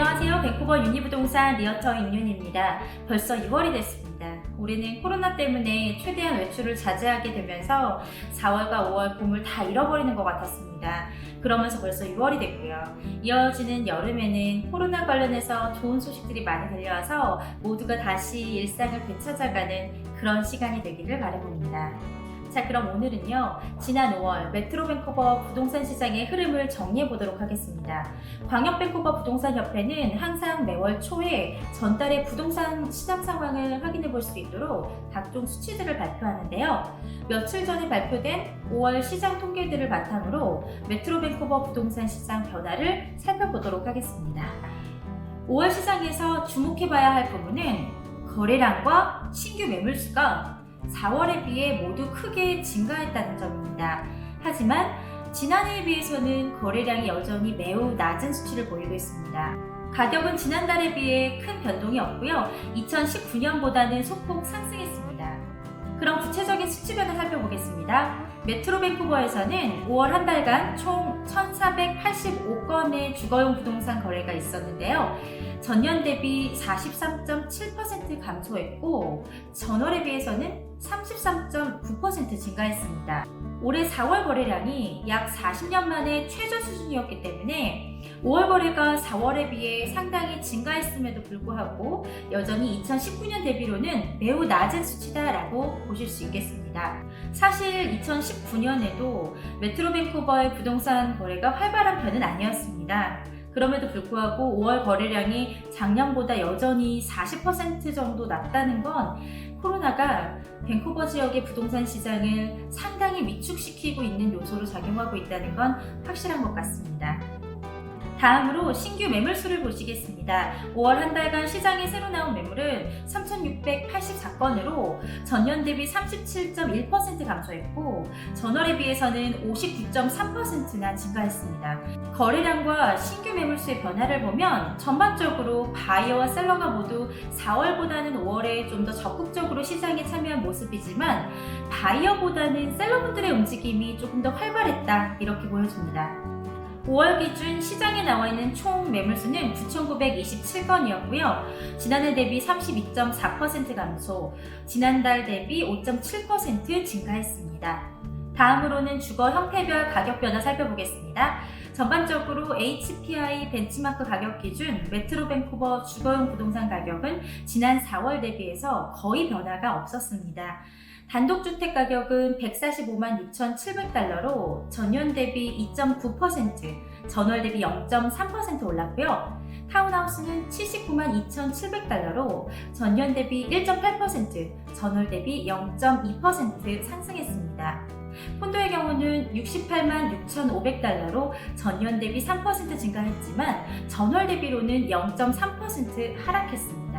안녕하세요. 밴쿠버 유니부동산 리어터 임윤입니다. 벌써 6월이 됐습니다. 올해는 코로나 때문에 최대한 외출을 자제하게 되면서 4월과 5월 봄을 다 잃어버리는 것 같았습니다. 그러면서 벌써 6월이 됐고요. 이어지는 여름에는 코로나 관련해서 좋은 소식들이 많이 들려와서 모두가 다시 일상을 되찾아가는 그런 시간이 되기를 바라봅니다. 자, 그럼 오늘은요, 지난 5월 메트로 밴쿠버 부동산 시장의 흐름을 정리해 보도록 하겠습니다. 광역 밴쿠버 부동산 협회는 항상 매월 초에 전달의 부동산 시장 상황을 확인해 볼 수 있도록 각종 수치들을 발표하는데요. 며칠 전에 발표된 5월 시장 통계들을 바탕으로 메트로 밴쿠버 부동산 시장 변화를 살펴보도록 하겠습니다. 5월 시장에서 주목해 봐야 할 부분은 거래량과 신규 매물수가 4월에 비해 모두 크게 증가했다는 점입니다. 하지만 지난해에 비해서는 거래량이 여전히 매우 낮은 수치를 보이고 있습니다. 가격은 지난달에 비해 큰 변동이 없고요. 2019년보다는 소폭 상승했습니다. 그럼 구체적인 수치 변화 살펴보겠습니다. 메트로 밴쿠버에서는 5월 한 달간 총 1,485건의 주거용 부동산 거래가 있었는데요. 전년 대비 43.7% 감소했고 전월에 비해서는 33.9% 증가했습니다. 올해 4월 거래량이 약 40년 만에 최저 수준이었기 때문에 5월 거래가 4월에 비해 상당히 증가했음에도 불구하고 여전히 2019년 대비로는 매우 낮은 수치다라고 보실 수 있겠습니다. 사실 2019년에도 메트로 밴쿠버의 부동산 거래가 활발한 편은 아니었습니다. 그럼에도 불구하고 5월 거래량이 작년보다 여전히 40% 정도 낮다는 건 코로나가 밴쿠버 지역의 부동산 시장을 상당히 위축시키고 있는 요소로 작용하고 있다는 건 확실한 것 같습니다. 다음으로 신규 매물수를 보시겠습니다. 5월 한 달간 시장에 새로 나온 매물은 3,684건으로 전년 대비 37.1% 감소했고 전월에 비해서는 59.3%나 증가했습니다. 거래량과 신규 매물수의 변화를 보면 전반적으로 바이어와 셀러가 모두 4월보다는 5월에 좀 더 적극적으로 시장에 참여한 모습이지만 바이어보다는 셀러분들의 움직임이 조금 더 활발했다 이렇게 보여집니다. 5월 기준 시장에 나와 있는 총 매물수는 9,927건이었고요. 지난해 대비 32.4% 감소, 지난달 대비 5.7% 증가했습니다. 다음으로는 주거 형태별 가격 변화 살펴보겠습니다. 전반적으로 HPI 벤치마크 가격 기준 메트로 밴쿠버 주거용 부동산 가격은 지난 4월 대비해서 거의 변화가 없었습니다. 단독주택 가격은 145만 6,700달러로 전년 대비 2.9%, 전월 대비 0.3% 올랐고요. 타운하우스는 79만 2,700달러로 전년 대비 1.8%, 전월 대비 0.2% 상승했습니다. 콘도의 경우는 68만 6,500달러로 전년 대비 3% 증가했지만 전월 대비로는 0.3% 하락했습니다.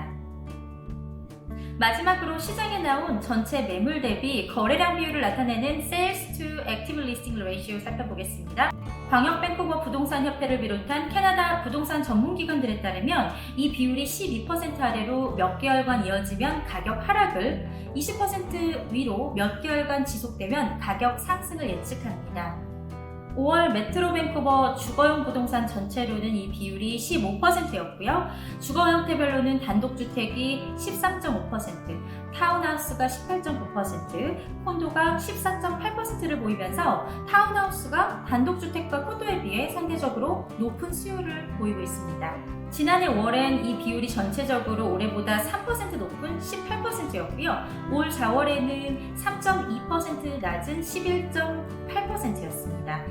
마지막으로 시장에 나온 전체 매물 대비 거래량 비율을 나타내는 Sales to Active Listing Ratio 살펴보겠습니다. 광역 밴쿠버 부동산 협회를 비롯한 캐나다 부동산 전문 기관들에 따르면 이 비율이 12% 아래로 몇 개월간 이어지면 가격 하락을 20% 위로 몇 개월간 지속되면 가격 상승을 예측합니다. 5월 메트로 밴쿠버 주거용 부동산 전체로는 이 비율이 15%였고요. 주거 형태별로는 단독주택이 13.5%, 타운하우스가 18.9%, 콘도가 14.8%를 보이면서 타운하우스가 단독주택과 콘도에 비해 상대적으로 높은 수요를 보이고 있습니다. 지난해 5월엔 이 비율이 전체적으로 올해보다 3% 높은 18%였고요. 올 4월에는 3.2% 낮은 11.8%였습니다.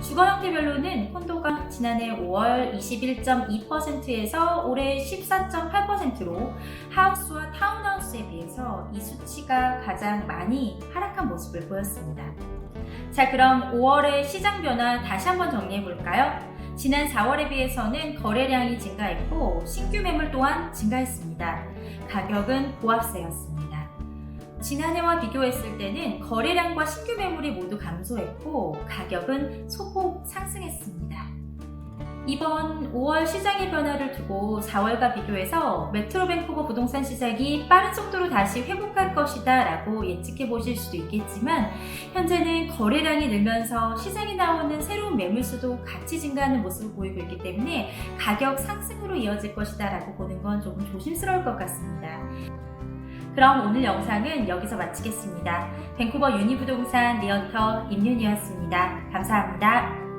주거 형태별로는 콘도가 지난해 5월 21.2%에서 올해 14.8%로 하우스와 타운하우스에 비해서 이 수치가 가장 많이 하락한 모습을 보였습니다. 자, 그럼 5월의 시장 변화 다시 한번 정리해 볼까요? 지난 4월에 비해서는 거래량이 증가했고 신규 매물 또한 증가했습니다. 가격은 보합세였습니다. 지난해와 비교했을 때는 거래량과 신규 매물이 모두 감소했고 가격은 소폭 상승했습니다. 이번 5월 시장의 변화를 두고 4월과 비교해서 메트로 밴쿠버 부동산 시장이 빠른 속도로 다시 회복할 것이다 라고 예측해 보실 수도 있겠지만 현재는 거래량이 늘면서 시장에 나오는 새로운 매물수도 같이 증가하는 모습을 보이고 있기 때문에 가격 상승으로 이어질 것이다 라고 보는 건 조금 조심스러울 것 같습니다. 그럼 오늘 영상은 여기서 마치겠습니다. 밴쿠버 유니부동산 리얼터 임윤이었습니다. 감사합니다.